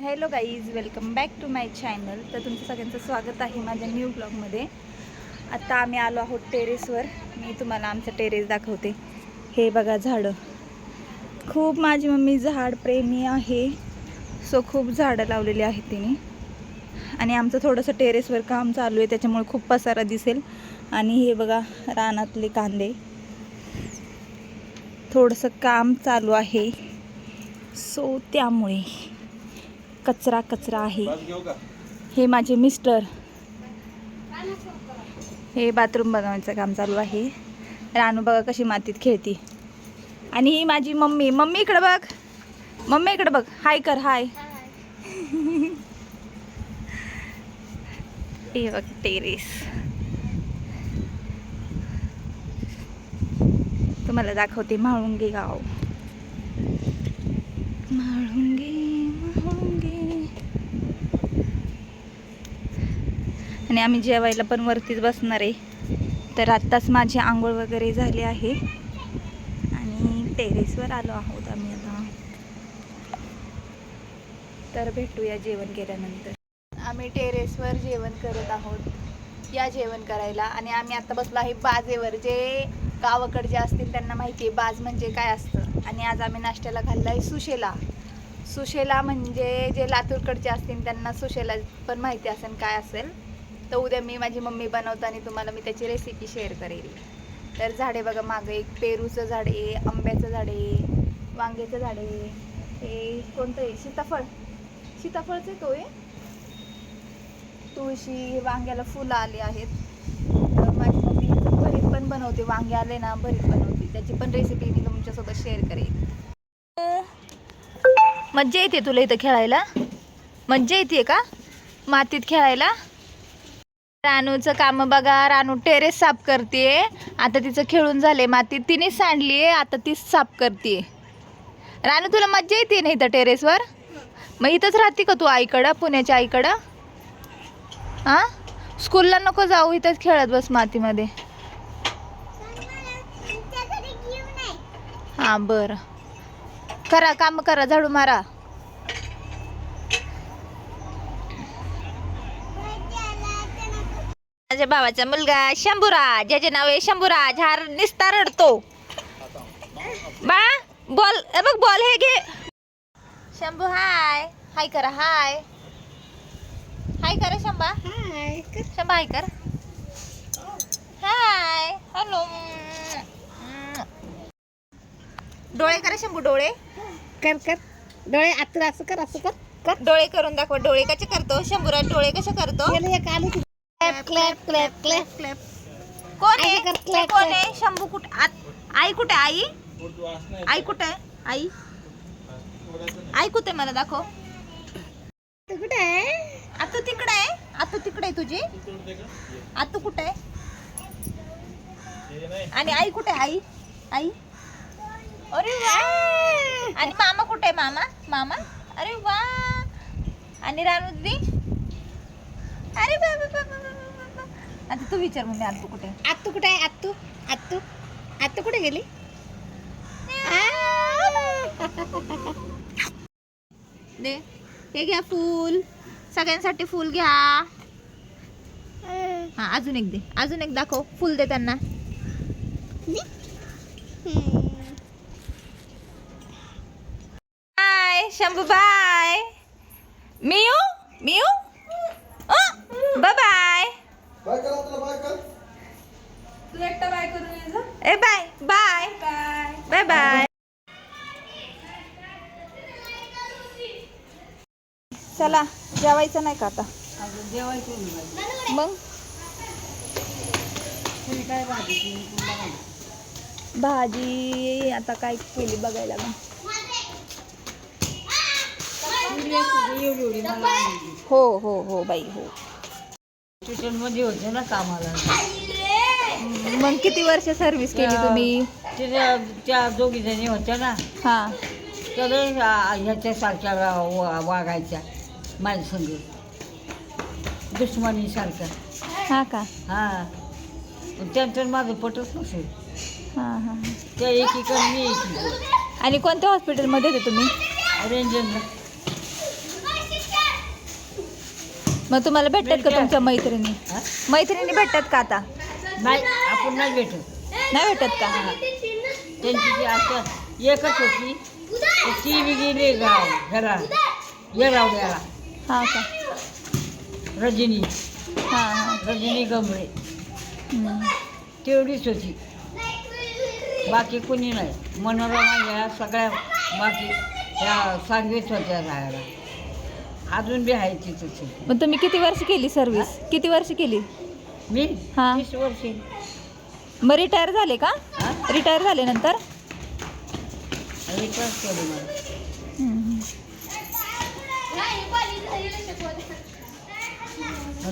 Hello guys welcome back to my channel. तर तुमचं सगळ्यांचं स्वागत आहे माझ्या न्यू ब्लॉगमध्ये. आता आम्ही आलो आहोत टेरेसवर. मी तुम्हाला आमचं टेरेस दाखवते. हे बघा झाडं. खूप माझी मम्मी झाड प्रेमी आहे. सो खूप झाडं लावलेली आहेत तिने. आणि आमचं थोडंसं टेरेसवर काम चालू आहे त्याच्यामुळे खूप पसारा दिसेल. आणि हे बघा रानातले कांदे. थोडंसं काम चालू आहे. सो त्यामुळे. कचरा कचरा आहे. हे माझे मिस्टर. हे बाथरूम बनवायचं काम चालू आहे. रानू बघा कशी मातीत खेळती. आणि ही माझी मम्मी. मम्मी इकडं बघ. मम्मी इकडं बघ. हाय कर हाय. हे बघ टेरेस. तुम्हाला दाखवते म्हाळुंगे गाव. म्हाळुंगे आणि आम्ही जेवायला पण वरतीच बसणार आहे. तर आत्ताच माझी आंघोळ वगैरे झाली आहे. आणि टेरेसवर आलो आहोत आम्ही आता. तर भेटूया जेवण केल्यानंतर. आम्ही टेरेसवर जेवण करत आहोत. या जेवण करायला. आणि आम्ही आता बसलो आहे बाजेवर. जे गावाकडचे असतील त्यांना माहिती आहे बाज म्हणजे काय असतं. आणि आज आम्ही नाश्त्याला खाल्ला आहे सुशेला. सुशेला म्हणजे जे लातूरकडचे असतील त्यांना सुशेला पण माहिती असेल काय असेल. तर उद्या मी माझी मम्मी बनवताना तुम्हाला मी त्याची रेसिपी शेअर करेल. तर झाडे बघा मागं एक पेरूचं झाड आहे आंब्याचं झाड आहे वांग्याचं झाड आहे. हे कोणतं आहे? सीताफळ. सीताफळचं तो आहे तुळशी वांग्याला फुलं आली आहेत. तर माझी मम्मी भरीत पण बनवते वांगे आले ना भरीत बनवते. त्याची पण रेसिपी मी तुमच्यासोबत शेअर करेन मज्जा येते तुला इथं खेळायला? मज्जा येते का? मातीत खेळायला? रानूचं काम बघा. रानू टेरेस साफ करते आता तिचं खेळून झाले मातीत तिने सांडली आता तीच साफ करते रानू तुला मज्जा येते ना इथं टेरेसवर मग इथंच राहते का तू आईकडं पुण्याच्या आईकडं? हां स्कूलला नको जाऊ इथंच खेळत बस मातीमध्ये. हां बरं. करा काम करा झाडू मारा. माझ्या भावाचा मुलगा शंभूराज ज्याचे नाव आहे शंभूराज. हा निस्ता रडतो. बा बॉल ए बघ बॉल हे घे. शंभू हाय. हाय करा हाय. हाय करा शंभा. शंभा हाय कर. हाय. हॅलो. डोळे करा शंभू डोळे. कर कर. डोळे आतून असं कर असं कर. कर. डोळे करून दाखव डोळे कसे करतो? शंभूराज डोळे कसे करतो? गेलं एक आलं की clap clap clap clap clap. कोण आहे? कर, clap, कोण. आहे? शंभू कुठे? आत- आई कुठे? आई? आई कुठे? आहे आई. आई कुठे? आहे मला दाखव. तू कुठे आहे? आता तिकडे आहे. आता तिकडे आहे तुझी. आता कुठे आहे? आणि आई कुठे आहे? आई? आई? अरे वा! आणि मामा कुठे आहे? मामा? मामा? अरे वा! आणि रानू दीदी अरे बा बा बा बा बा बा बा. आता तू विचार मम्मी आतू कुठे आहे? आत्तू कुठे आहे? आत्तू? आत्तू? आत्तू कुठे गेली? दे. हे घ्या फूल. सगळ्यांसाठी फूल घ्या. हा अजून एक दे. अजून एक दाखव. फुल दे त्यांना. Bye Shambhu bye Miyu Miyu bye bye तू एकटा बाय करून ये जा. ए बाय बाय बाय बाय चला जेवायचं नाही का आता? जेवायचं. मग? काय भाजी आता काय केली बघायला. हो हो हो बाई हो. स्टेशनमध्ये होते ना कामाला. मग किती वर्ष सर्व्हिस केली तुम्ही? त्या दोघी जणी होत्या ना. हा. तर ह्याच्यासारख्या वा- वागायच्या. माझ्या संग. दुश्मनीसारख्या हा का? हा. त्यांचं माझं पटत नसेल. हा हा त्या एकीकडे मी एकीकडे आणि कोणत्या हॉस्पिटलमध्ये होते तुम्ही? रेंजरला मग तुम्हाला भेटतात का. तुमच्या मैत्रिणी? हा? मैत्रिणी भेटतात का आता? नाही आपण नाही भेटत. नाही भेटत का? त्यांची जी आशा एकच होती. तर ती बी गेली गाव घरा येरावड्याला हा का? रजनी. हा हा. रजनी गमळे हम्म. तेवढीच होती. बाकी कोणी नाही. मनोरमा या सगळ्या बाकी त्या सांगवीत होत्या राहायला. अजून बी आहे ती. तशी मग तुम्ही किती वर्ष केली सर्व्हिस किती वर्ष केली? मी? हा. तीस वर्षी. मग रिटायर झाले का? हा? रिटायर झाले नंतर रिक्वेस्ट केली मला. मग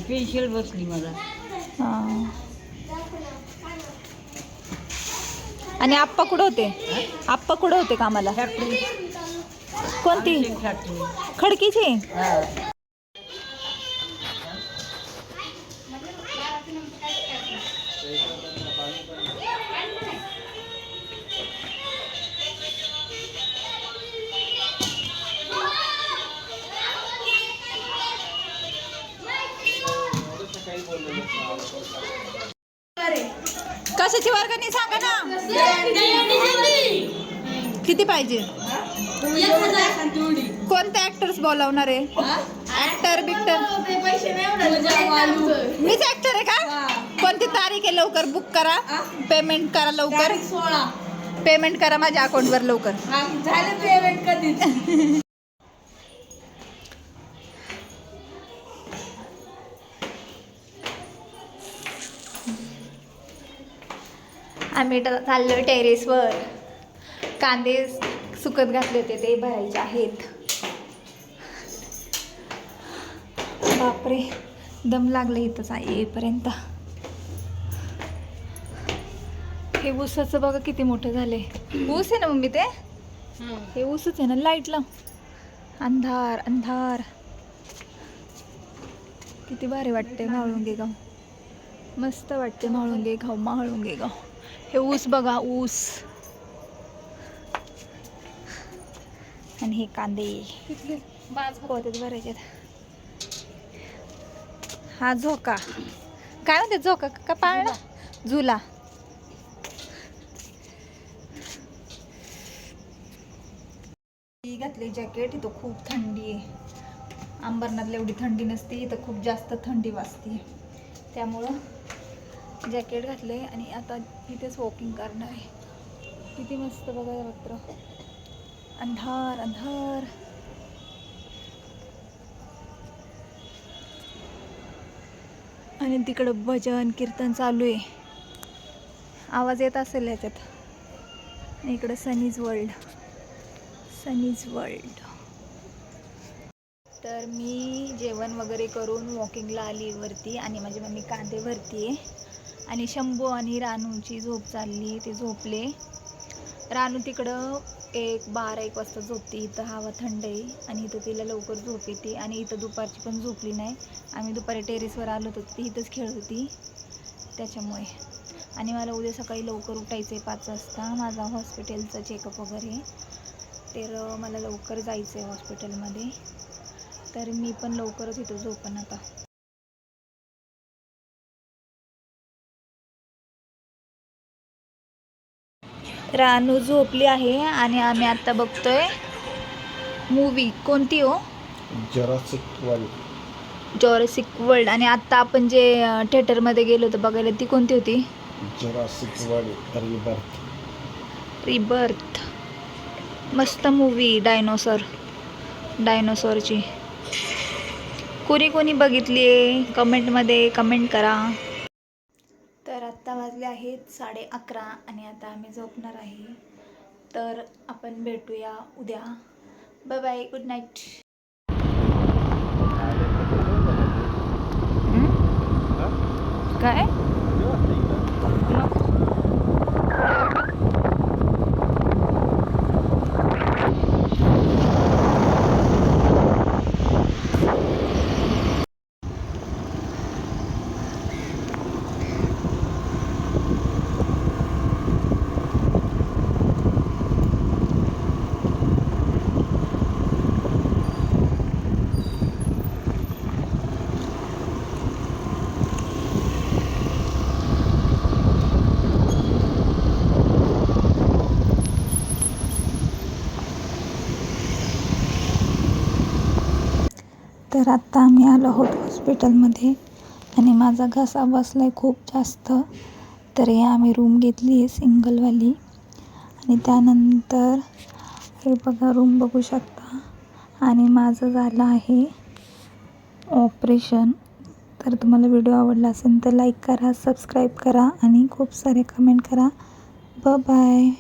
पेन्शिल बसली मला. हा. आणि आप्पा कुठं होते? आप्पा कुठं होते कामाला? फॅक्टरी कोणती? खडकीची? कशाची वर्गणी सांगा ना. किती पाहिजे? कोणते ऍक्टर्स बोलावणार? आहे ऍक्टर बिक्टर मीच ऍक्टर आहे का? कोणती तारीख आहे लवकर बुक करा. पेमेंट करा लवकर. पेमेंट करा माझ्या अकाउंटवर लवकर. झालं पेमेंट कधीच. आम्ही ट- चाललो टेरेसवर. कांदे सुकत घातले होते ते भरायचे आहेत. बापरे दम लागलं इथंच येईपर्यंत. हे ऊसाचं बघा किती मोठं झाले ऊस आहे ना मम्मी ते? हे ऊसच आहे ना लाइट लाव अंधार अंधार. किती भारी वाटते म्हाळुंगे गाव मस्त वाटते. म्हाळुंगे गाव म्हाळुंगे गाव हे ऊस बघा ऊस. आणि हे कांदे. हो, पोत्यात भरायचे हा झोका. काय म्हणते झोका? का पाळणा झुला. घातली जॅकेट इथं खूप थंडी आहे. अंबरनाथला एवढी थंडी नसते इथं खूप जास्त थंडी वाजते. त्यामुळं जॅकेट घातलं आहे आणि आता इथेच वॉकिंग करणार आहे. किती मस्त बघा रात्र. अंधार अंधार. आणि तिकडं भजन कीर्तन चालू आहे. आवाज येत असेल याच्यात आणि इकडं सनीज वर्ल्ड सनीज वर्ल्ड तर मी जेवण वगैरे करून वॉकिंगला आली वरती आणि माझी मम्मी कांदे भरती आहे आणि शंभू आणि रानूची झोप चालली ते झोपले. रानू तिकडं एक बारा एक वाजता झोपते. इथं हवा थंड आहे आणि इथं तिला लवकर झोप येते आणि इथं दुपारची पण झोपली नाही. आम्ही दुपारी टेरेसवर आलो होतो ती इथंच खेळत होती. त्याच्यामुळे. आणि मला उद्या सकाळी लवकर उठायचं आहे पाच वाजता. माझा हॉस्पिटलचा चेकअप वगैरे तर मला लवकर जायचं आहे हॉस्पिटलमध्ये. तर मी पण लवकरच इथं झोपण आता. रानू झोपली आहे आणि आम्ही आता बघतोय मूवी कोणती हो? जरासिक वाली जॉरसिक वर्ल्ड आणि आता आपण जे थिएटरमध्ये गेलो होतो बघायला ती कोणती होती? जरासिक वाली रिबर्थ रिबर्थ मस्त मूवी डायनोसॉर डायनोसॉरची कोणी कोणी बघितली आहे कमेंटमध्ये कमेंट करा. आत्ता वाजले आहेत साडे अकरा आणि आता आम्ही झोपणार आहे. तर आपण भेटूया उद्या. बाय बाय गुड नाईट काय? तर आत्ता आम्ही आलो आहोत हॉस्पिटलमध्ये आणि माझा घसा बसला आहे खूप जास्त. तर हे आम्ही रूम घेतली आहे सिंगलवाली आणि त्यानंतर हे बघा रूम बघू शकता. आणि माझं झालं आहे ऑपरेशन तर तुम्हाला व्हिडिओ आवडला असेल तर लाईक करा सबस्क्राईब करा आणि खूप सारे कमेंट करा. ब बाय